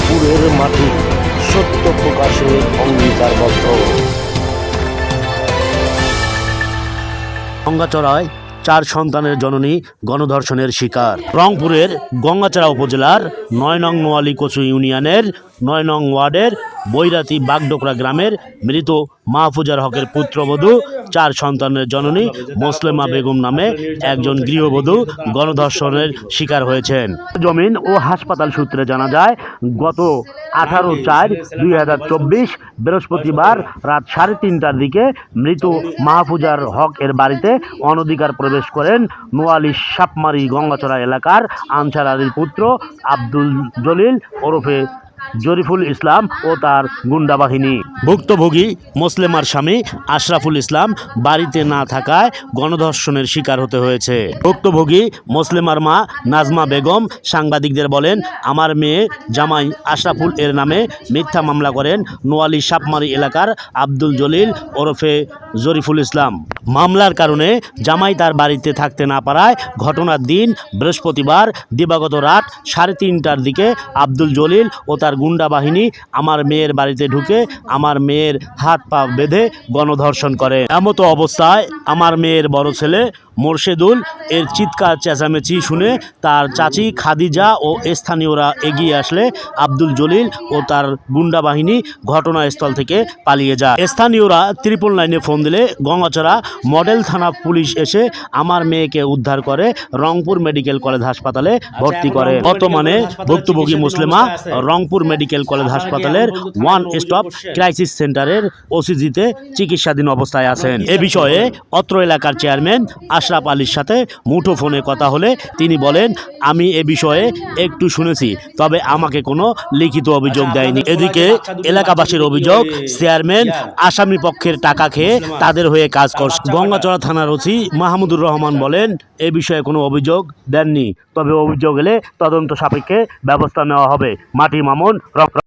রংপুরের মাটি সত্য প্রকাশে অঙ্গীকারবদ্ধ। গঙ্গাচড়ায় চার সন্তানের জননী গণধর্ষণের শিকার। রংপুরের গঙ্গাচড়া উপজেলার নয় নং নোয়ালি কচু ইউনিয়নের নয় নং ওয়ার্ডের বৈরাতি বাগডোকরা গ্রামের মৃত মাহফুজার হকের পুত্রবধূ, চার সন্তানের জননী মোসলেমা বেগম নামে একজন গৃহবধূ গণধর্ষণের শিকার হয়েছেন। জমিন ও হাসপাতাল সূত্রে জানা যায়, গত আঠারো চার দুই হাজার চব্বিশ বৃহস্পতিবার রাত সাড়ে তিনটার দিকে মৃত মাহফুজার হক এর বাড়িতে অনধিকার প্রবেশ করেন নোয়ালি সাপমারি গঙ্গাচড়া এলাকার আনসার আলীর পুত্র আব্দুল জলিল ওরফে জরিফুল ইসলাম ও তার গুন্ডা বাহিনী। ভুক্তভোগী, মুসলেমার স্বামী আশরাফুল ইসলাম বাড়িতে না থাকায় গণধর্ষণের শিকার হতে হয়েছে। ভুক্তভোগী, মুসলেমার মা নাজমা বেগম সাংবাদিকদের বলেন, আমার মেয়ে জামাই আশরাফুল এর নামে মিথ্যা মামলা করেন নোয়ালি সাপমারি এলাকার আব্দুল জলিল ওরফে জরিফুল ইসলাম। মামলার কারণে জামাই তার বাড়িতে থাকতে না পারায় ঘটনার দিন বৃহস্পতিবার দিবাগত রাত সাড়ে তিনটার দিকে আব্দুল জলিল ও তার গুন্ডা বাহিনী আমার মেয়ের বাড়িতে ঢুকে আমার মেয়ের হাত পা বেঁধে গণধর্ষণ করে। এমতো অবস্থায় আমার মেয়ের বড় ছেলে মোর্শেদুল, এর চিৎকার চেঁচামেচি শুনে তার চাচি খাদিজা ও স্থানীয়রা এগিয়ে আসলে আব্দুল জলিল ও তার গুন্ডা বাহিনী ঘটনাস্থল থেকে পালিয়ে যায়। স্থানীয়রা ত্রিপল লাইনে ফোন দিলে গঙ্গাচড়া মডেল থানা পুলিশ এসে আমার মেয়েকে উদ্ধার করে রংপুর মেডিকেল কলেজ হাসপাতালে ভর্তি করে। বর্তমানে ভুক্তভোগী মুসলিমা রংপুর মেডিকেল কলেজ হাসপাতালের ওয়ান স্টপ ক্রাইসিস সেন্টারের ওসিজিতে চিকিৎসাধীন অবস্থায় আছেন। এ বিষয়ে অত্র এলাকার চেয়ারম্যান আশরাফ আলীর সাথে মুঠো ফোনে কথা হলে তিনি বলেন আমি এ বিষয়ে একটু শুনেছি তবে আমাকে কোনো লিখিত অভিযোগ দেয়নি। এদিকে এলাকাবাসীর অভিযোগ চেয়ারম্যান আসামি পক্ষের টাকা খেয়ে তাদের হয়ে কাজ করছে গঙ্গাচড়া থানার ওসি মাহমুদুর রহমান বলেন এ বিষয়ে কোনো অভিযোগ দেননি তবে অভিযোগ এলে তদন্ত সাপেক্ষে ব্যবস্থা নেওয়া হবে। মাটি মামুন